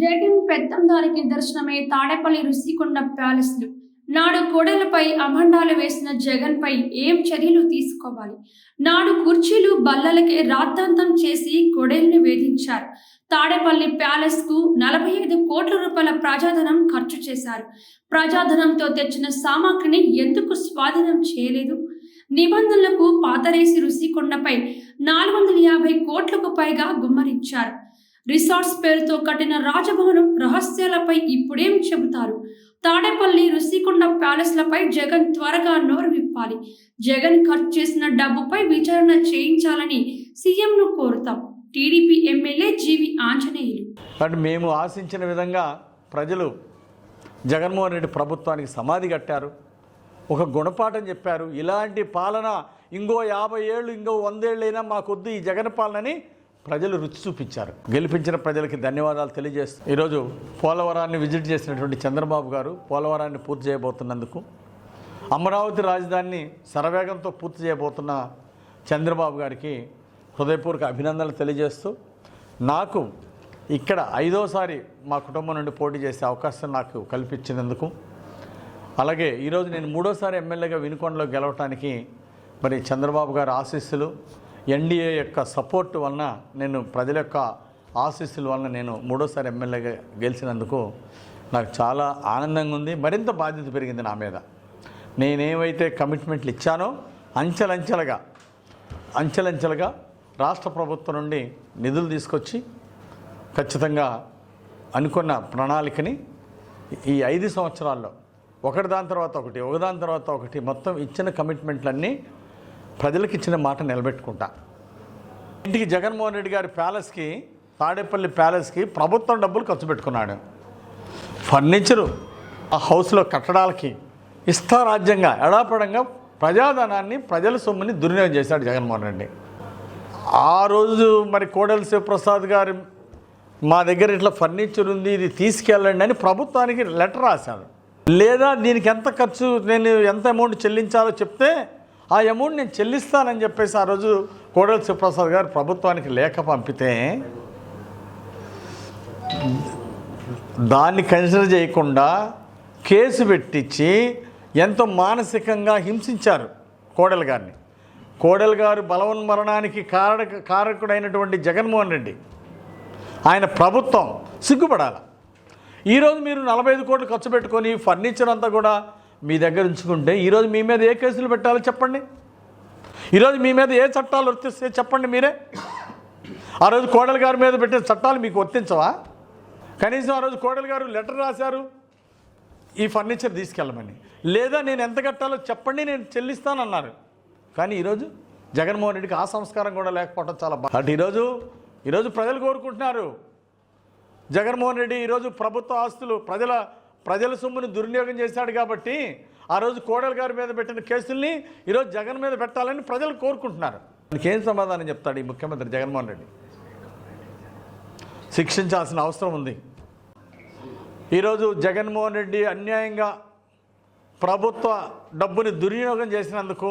జగన్ పెత్తందారికి దర్శనమే తాడేపల్లి రుషికొండ ప్యాలెస్లు నాడు కోడెలపై అభండాలు వేసిన జగన్పై ఏం చర్యలు తీసుకోవాలి? నాడు కుర్చీలు బల్లలకే రాద్ధాంతం చేసి కొడేల్ని వేధించారు. తాడేపల్లి ప్యాలెస్కు నలభై ఐదు కోట్ల రూపాయల ప్రజాధనం ఖర్చు చేశారు. ప్రజాధనంతో తెచ్చిన సామాగ్రిని ఎందుకు స్వాధీనం చేయలేదు? నిబంధనలకు పాతరేసి రుషికొండపై నాలుగు వందల యాభై కోట్లకు పైగా గుమ్మరించారు. రిసార్ట్స్ పేరుతో కట్టిన రాజభవనం రహస్యాలపై ఇప్పుడేం చెబుతారు? తాడేపల్లి రుషికొండ ప్యాలెస్లపై జగన్ త్వరగా నోరు విప్పాలి. జగన్ ఖర్చు చేసిన డబ్బుపై విచారణ చేయించాలని సీఎంను కోరుతాం. TDP MLA G V Anjaneyulu. But మేము ఆశించిన విధంగా ప్రజలు జగన్మోహన్ రెడ్డి ప్రభుత్వానికి సమాధి కట్టారు. ఒక గుణపాఠం చెప్పారు. ఇలాంటి పాలన ఇంకో యాభై ఏళ్ళు ఇంకో వందేళ్ళైనా మాకొద్దు ఈ జగన్ పాలనని ప్రజలు రుచి చూపించారు. గెలిపించిన ప్రజలకి ధన్యవాదాలు తెలియజేస్తూ ఈరోజు పోలవరాన్ని విజిట్ చేసినటువంటి చంద్రబాబు గారు పోలవరాన్ని పూర్తి చేయబోతున్నందుకు అమరావతి రాజధానిని శరవేగంతో పూర్తి చేయబోతున్న చంద్రబాబు గారికి హృదయపూర్వక అభినందనలు తెలియజేస్తూ నాకు ఇక్కడ ఐదోసారి మా కుటుంబం నుండి పోటీ చేసే అవకాశం నాకు కల్పించినందుకు అలాగే ఈరోజు నేను మూడోసారి ఎమ్మెల్యేగా వినుకొండలో గెలవటానికి మరి చంద్రబాబు గారి ఆశీస్సులు ఎన్డీఏ యొక్క సపోర్ట్ వలన నేను ప్రజల యొక్క ఆశీస్సుల వలన నేను మూడోసారి ఎమ్మెల్యేగా గెలిచినందుకు నాకు చాలా ఆనందంగా ఉంది. మరింత బాధ్యత పెరిగింది నా మీద. నేనేమైతే కమిట్మెంట్లు ఇచ్చానో అంచెలంచెలుగా అంచెలంచెలుగా రాష్ట్ర ప్రభుత్వం నుండి నిధులు తీసుకొచ్చి ఖచ్చితంగా అనుకున్న ప్రణాళికని ఈ ఐదు సంవత్సరాల్లో ఒకటి దాని తర్వాత ఒకటి ఒకదాని తర్వాత ఒకటి మొత్తం ఇచ్చిన కమిట్మెంట్లన్నీ ప్రజలకు ఇచ్చిన మాట నిలబెట్టుకుంటా. ఇంటికి జగన్మోహన్ రెడ్డి గారి ప్యాలెస్కి తాడేపల్లి ప్యాలెస్కి ప్రభుత్వం డబ్బులు ఖర్చు పెట్టుకున్నాడు. ఫర్నిచరు ఆ హౌస్లో కట్టడాలకి ఇష్టారాజ్యంగా ఎడాపడంగా ప్రజాధనాన్ని ప్రజల సొమ్ముని దుర్వినియోగం చేశాడు జగన్మోహన్ రెడ్డి. ఆ రోజు మరి కోడెల శివప్రసాద్ గారు మా దగ్గర ఇట్లా ఫర్నిచర్ ఉంది ఇది తీసుకెళ్ళండి అని ప్రభుత్వానికి లెటర్ రాశాడు లేదా దీనికి ఎంత ఖర్చు నేను ఎంత అమౌంట్ చెల్లించాలో చెప్తే ఆ అమౌంట్ నేను చెల్లిస్తానని చెప్పేసి ఆ రోజు కోడల శివప్రసాద్ గారు ప్రభుత్వానికి లేఖ పంపితే దాన్ని కన్సిడర్ చేయకుండా కేసు పెట్టించి ఎంతో మానసికంగా హింసించారు కోడెల గారిని. కోడలు గారు బలవన్మరణానికి కారక కారకుడైనటువంటి జగన్మోహన్ రెడ్డి. ఆయన ప్రభుత్వం సిగ్గుపడాలి. ఈరోజు మీరు నలభై ఐదు కోట్లు ఖర్చు పెట్టుకొని ఫర్నిచర్ అంతా కూడా మీ దగ్గర ఉంచుకుంటే ఈరోజు మీ మీద ఏ కేసులు పెట్టాలో చెప్పండి. ఈరోజు మీ మీద ఏ చట్టాలు వర్తిస్తే చెప్పండి మీరే. ఆ రోజు కోడెల గారి మీద పెట్టిన చట్టాలు మీకు వర్తించవా? కనీసం ఆ రోజు కోడెల గారు లెటర్ రాశారు ఈ ఫర్నిచర్ తీసుకెళ్ళమని. లేదా నేను ఎంత కట్టాలో చెప్పండి నేను చెల్లిస్తానన్నారు. కానీ ఈరోజు జగన్మోహన్ రెడ్డికి ఆ సంస్కారం కూడా లేకపోవడం చాలా బాగా అంటే ఈరోజు ఈరోజు ప్రజలు కోరుకుంటున్నారు. జగన్మోహన్ రెడ్డి ఈరోజు ప్రభుత్వ ఆస్తులు ప్రజల ప్రజల సొమ్ముని దుర్వినియోగం చేశాడు కాబట్టి ఆ రోజు కోడలి గారి మీద పెట్టిన కేసుల్ని ఈరోజు జగన్ మీద పెట్టాలని ప్రజలు కోరుకుంటున్నారు. దానికి ఏం సమాధానం చెప్తాడు ఈ ముఖ్యమంత్రి జగన్మోహన్ రెడ్డి? శిక్షించాల్సిన అవసరం ఉంది. ఈరోజు జగన్మోహన్ రెడ్డి అన్యాయంగా ప్రభుత్వ డబ్బుని దుర్వినియోగం చేసినందుకు